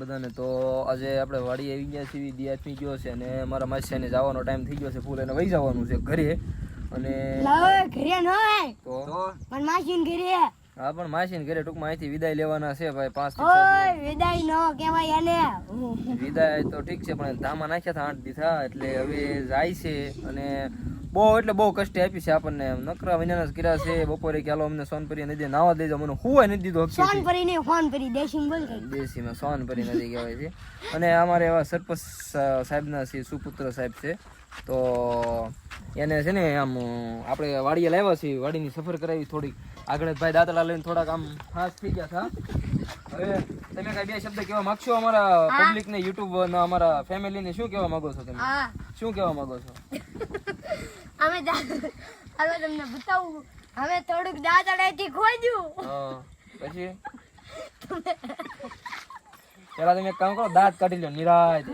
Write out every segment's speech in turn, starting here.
બધાને તો આજે આપણે વાડી આવી ગયા છીએ દિયાથી ગયો છે અને મારા માસીને જવાનો ટાઈમ થઈ ગયો છે ફૂલ એને વહી જવાનું છે ઘરે. અને ઘરે ન હોય. તો? પણ માસીન ઘરે. હા પણ માસીને ઘરે ટૂંકમાં અહીંથી વિદાય લેવાના છે ભાઈ પાંચ વિદાય નો કહેવાય એને. વિદાય તો ઠીક છે પણ ધામા નાખ્યા હતા આઠ દીધા એટલે હવે જાય છે. અને બહુ એટલે બહુ કષ્ટ આપી છે આપણને નકરા વિનાના કર્યા છે. બપોરે કે હાલો અમને સોનપરી નદી નાવા દેજો. મને હુવાય નથી દીધો સોન પરી ને ફોનપરી દેશી બોલ દેશીમાં સોનપરી નદી કહેવાય છે. અને અમારે એવા સરપંચ સાહેબના છે સુપુત્ર સાહેબ છે. તો એને છે ને આમ આપણે વાડીએ લાવ્યા છીએ. વાડીની સફર કરાવી થોડીક. આગળ ભાઈ દાંતડા લઈને થોડાક આમ ખાસ થઈ ગયા હતા હવે તમે કઈ બે શબ્દ કહેવા માંગશો અમારા પબ્લિક ને યુટ્યુબ અમારા ફેમિલી ને? શું કહેવા માંગો છો તમે? શું કહેવા માંગો છો? અમે હવે તમને બતાવું. હવે થોડુંક દાંતડાથી ખોજ્યું પછી? પેલા તમે કામ કરો દાંત કાઢી લો નિરાજ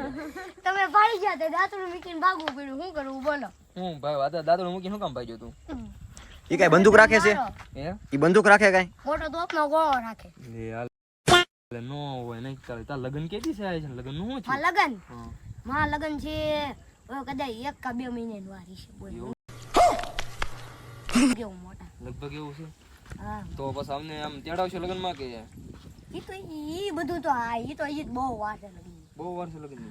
તમે પાડી ગયા તે દાંતડું મૂકીને ભાગવું પડ્યું. શું કરવું? બોલો. હું ભાઈ વાત દાદા મૂકીને શું કામ ભાઈ જો તું એ કઈ બંદૂક રાખે છે? હે? એ બંદૂક રાખે કઈ? મોટો તોપનો ગોળો રાખે. લે હાલ. એટલે નો હોય નહીં ચાલે. તાર લગન કેદી છે છે લગનનું શું છે લગન? હા. માં લગન છે કદાચ એક કા બે મહિને વારી છે બોલ. કેવું મોટા. લગભગ એવું છે? હા. તો બસ અમને આમ તેડાવશો લગનમાં કે? ઈ તો ઈ બધું તો હા ઈ તો ઈ બહુ વાર છે લગ્ન. બહુ વાર છે લગન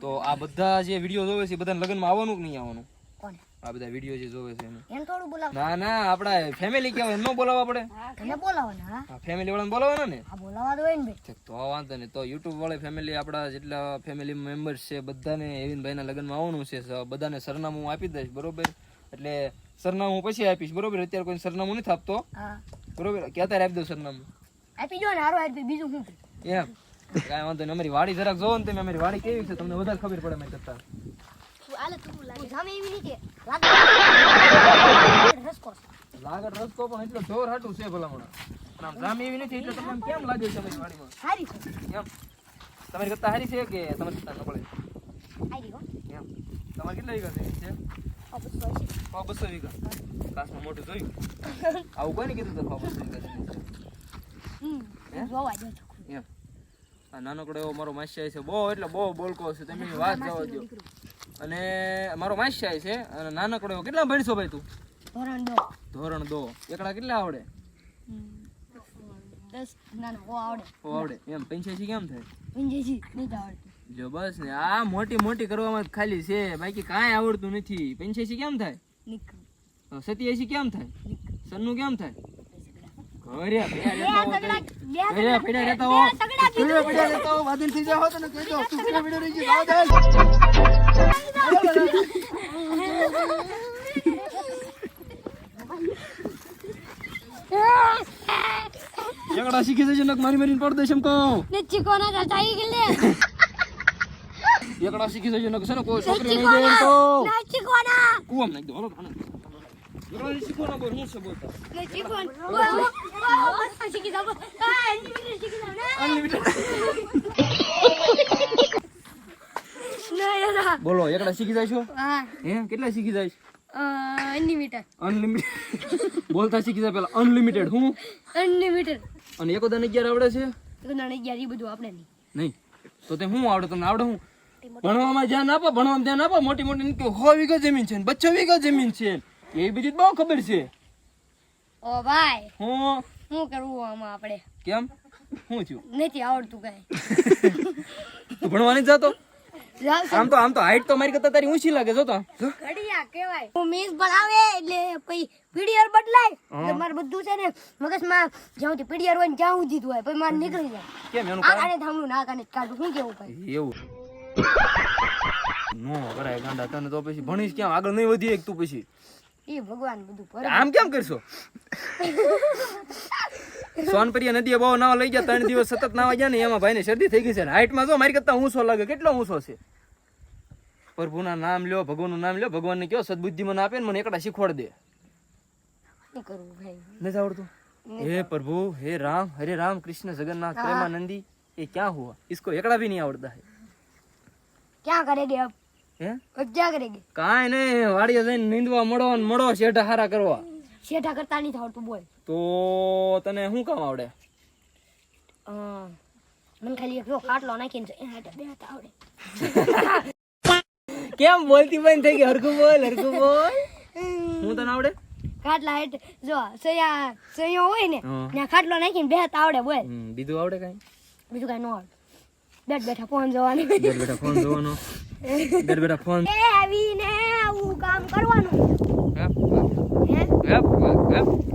તો આ બધા જે વીડિયો જોવે છે બધા લગનમાં આવવાનું કે નહીં આવવાનું? કોણ? આ બધા વીડિયો જે જોવે છે એને. થોડું બોલાવ. ના ના આપડા ફેમિલી કહેવાય એમ ન બોલાવવા પડે. એને બોલાવવાના હા? ફેમિલી વાળાને બોલાવવાના ને? આ બોલાવા દો ને ભાઈ. તો વાંધો નહીં. તો યુટ્યુબ વાળે ફેમિલી આપડા જેટલા ફેમિલી મેમ્બર્સ છે બધાને એવિનભાઈના લગ્નમાં આવવાનું છે બધાને સરનામું આપી દઈશ બરોબર? એટલે સરનામું પછી આપીશ બરોબર? અત્યારે કોઈ સરનામું નથી આપતો. બરોબર? કે અત્યારે આપી દઉં સરનામું. આપી દો ને હારો આપી બીજું શું? એમ. કાંઈ વાંધો નહીં. અમારી વાડી જરાક જોવો ને તમે અમારી વાડી કેવી છે? તમને વધારે ખબર પડે મેં કરતા. રસકો પણ એટલો જોર હાટું છે ભલામણ. પણ આમ જામ એવી નથી એટલે તમને કેમ લાગે છે અમારી વાડીમાં? સારી છે. એમ. તમારી કરતા સારી છે કે તમારી કરતા નબળે? સારી એમ. તમારે કેટલા વીઘા છે? હોય બસો વીઘા કાસમાં મોટું જોયું આવું કોને કીધું તો બસો વીઘા એમ. આ નાનકડો એવો મારો માસ્યાય છે. બહુ એટલે બહુ બોલકો છે. તમે વાત જવા દો અને મારો માસ્યાય છે. અને નાનકડો એવો કેટલા ભણશો ભાઈ તું? ધોરણ દો. ધોરણ દો. એકડા કેટલા આવડે? દસ ઓ આવડે. ઓ આવડે. એમ પંચ્યાસી કેમ થાય? પંજેસી નહીં આવડતું. જો બસ ને આ મોટી મોટી કરવામાં ખાલી છે બાકી કાંઈ આવડતું નથી. પંચ્યાસી કેમ થાય? સત્યાસી કેમ થાય? સન્નું કેમ થાય? શીખી જશે મારી મારીને પડ દેશે એમ કહું. ને એકડા શીખી જશે ને છે ને કોઈ છોકરી નહીં ચીકોના દે તો. ને કુવામ નાખ દો હાલો. એકડા શીખો ના બોલ હું છે બોલતા. શીખી જાવ અનલિમિટેડ બોલો એકડા શીખી જાય છો? હા. હે કેટલા શીખી જાય અનલિમિટેડ અનલિમિટેડ બોલતા શીખી જાય પેલા અનલિમિટેડ હું? અનલિમિટેડ અને એકો દાન અગિયાર આવડે છે? તો ના યાર એ બધું આપણે નહીં. નહીં. તો તે શું આવડે તમને આવડે હું? ભણવામાં ધ્યાન આપો ભણવામાં ધ્યાન આપો. મોટી મોટી સો વીઘા જમીન છે બચ્ચો વીઘો જમીન છે. એ બીજી બહુ ખબર છે. ઓ ભાઈ હું? શું કરવું આમાં આપણે? કેમ? હું છું. નથી આવડતું કઈ. તું ભણવાની જતો? આમ તો આમ તો હાઈટ તો મારી કરતા તારી ઊંચી લાગે જો તો. ઘડિયા કહેવાય. હું મીસ ભણાવે એટલે પછી પીડીઆર બદલાય. એટલે મારે બધું છે ને મગજમાં જ્યાં સુધી પીડીઆર હોય ને ત્યાં સુધી હોય પછી મારે નીકળી જાય. કેમ એનું આને થાંભલું ના કાને કાઢું. શું કેવું ભાઈ? એવું. નો કરાય ગાંડા તને તો પછી ભણીશ કેમ આગળ નહીં વધી એક તું પછી. એ ભગવાન બધું પર આમ કેમ કરશો? સોનપરિયા નદીએ બહુ નાવા લઈ ગયા ત્રણ દિવસ સતત નાવા ગયા ને એમાં ભાઈને શરદી થઈ ગઈ છે હાઈટમાં જો મારી કરતા ઊંચો લાગે. કેટલો ઊંચો છે? પ્રભુના નામ લ્યો ભગવાનનું નામ લ્યો. ભગવાનને કયો સદબુદ્ધિ મને આપે ને મને એકડા શીખવાડ દે. નથી આવડતું? હે પ્રભુ હે રામ હરે રામ કૃષ્ણ જગન્નાથ પ્રેમાનંદી એ ક્યાં હુઆ? ઇસકો એકડા ભી નહીં આવડતા હે. ક્યાં કરેગે અબ હે? અબ ક્યાં કરેગે કાંઈ નહીં વાડીએ જઈને નીંદવા મળો ને મળો શેઠા હારા કરવા. શેઠા કરતા નહીં આવડતું બોલ. તો તને શું કામ આવડે? મને ખાલી એક જો ખાટલો નાખીને હાટે બે આવડે. કેમ બોલતી બંધ થઈ ગઈ? હરખું બોલ હરખું બોલ. હું તને આવડે? ખાટલા હેઠ જો સયા સયો હોય ને ત્યાં ખાટલો નાખીને બે હાથ આવડે બોલ. બીજું આવડે કઈ? બીજું કઈ ન આવડે. બેઠ બેઠા ફોન જોવાનો. બેઠા ફોન જોવાનો. બેઠા ફોન. એ આવીને આવું કામ કરવાનું. હે?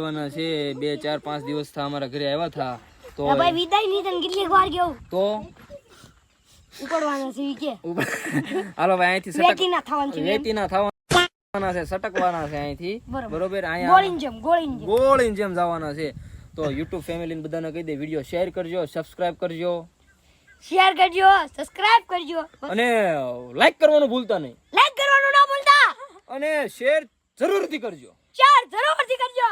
લેવાના છે. બે ચાર પાંચ દિવસ થા અમારા ઘરે આવ્યા થા. તો ભાઈ વિદાય નહીં તને કેટલી વાર કેવું તો? ઉપડવાના છે કે. હાલો ભાઈ અહીંથી સટક ના થવાનું છે વેતી ના થવાના છે સટકવાના છે અહીંથી. બરોબર. બરોબર? અહીંયા ગોળીન જેમ ગોળીન જેમ. ગોળીન જેમ જવાના છે. તો યુટ્યુબ ફેમિલીને બધાને કહી દે વીડિયો શેર કરજો સબસ્ક્રાઇબ કરજો. શેર કરજો સબસ્ક્રાઇબ કરજો. અને લાઈક કરવાનું ભૂલતા નહીં. લાઈક કરવાનું ના ભૂલતા. અને શેર જરૂરથી કરજો. શેર જરૂરથી કરજો.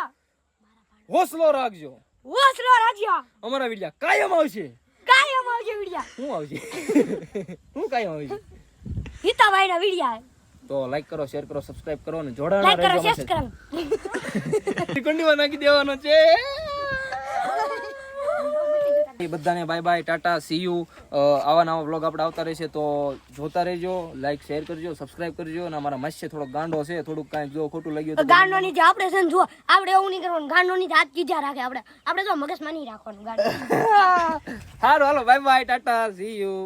હોસલો રાખજો. હોસલો રાખજો. અમારા વિડિયા કાયમ આવશે. કાયમ આવજે વિડિયા. શું આવશે શું કાયમ આવશે હિતાભાઈ ના વિડિયા. તો લાઈક કરો શેર કરો સબસ્ક્રાઇબ કરો અને જોડાણ લાઈક કરો રહેજો શેર કરો કુંડીમાં નાખી દેવાનો છે. એ બધાને bye bye tata see you આવા નવા બ્લોગ આપણે આવતા રહેશે તો જોતા રહેજો લાઈક શેર કરજો સબસ્ક્રાઇબ કરજો અને અમારા મસ્ત થોડોક ગાંડો છે થોડુંક કાંઈ જો ખોટું લાગ્યું તો ગાંડો ની જે આપણે છે ને જુઓ આપણે એવું નહીં કરવાનું ગાંડો ની જાત કીધા રાખે આપણે. આપણે જો મગજમાં નહીં રાખવાનું ગાંડો. સારું હાલો bye bye tata see you